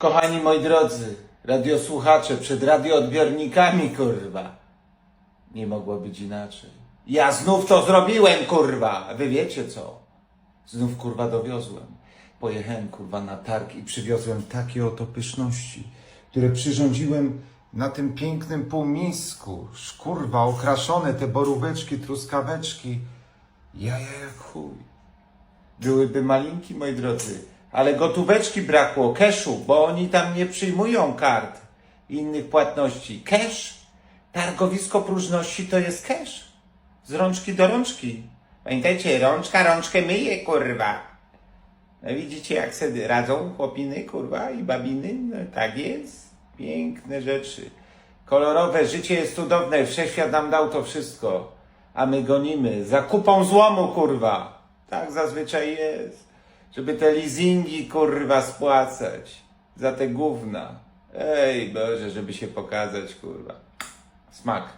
Kochani moi drodzy, radiosłuchacze, przed radioodbiornikami, kurwa. Nie mogło być inaczej. Ja znów to zrobiłem, kurwa. Wy wiecie co? Znów, kurwa, dowiozłem. Pojechałem, kurwa, na targ i przywiozłem takie oto pyszności, które przyrządziłem na tym pięknym półmisku. Szkurwa, okraszone te boróweczki, truskaweczki. Jaja jak chuj. Byłyby malinki, moi drodzy, ale gotóweczki brakło, cashu, bo oni tam nie przyjmują kart i innych płatności. Cash, targowisko próżności to jest cash. Z rączki do rączki. Pamiętajcie, rączka rączkę myje, kurwa. No widzicie, jak sobie radzą chłopiny, kurwa, i babiny? No tak jest. Piękne rzeczy. Kolorowe, życie jest cudowne, wszechświat nam dał to wszystko. A my gonimy za kupą złomu, kurwa. Tak zazwyczaj jest. Żeby te leasingi, kurwa, spłacać. Za te gówna. Ej, Boże, żeby się pokazać, kurwa. Smak.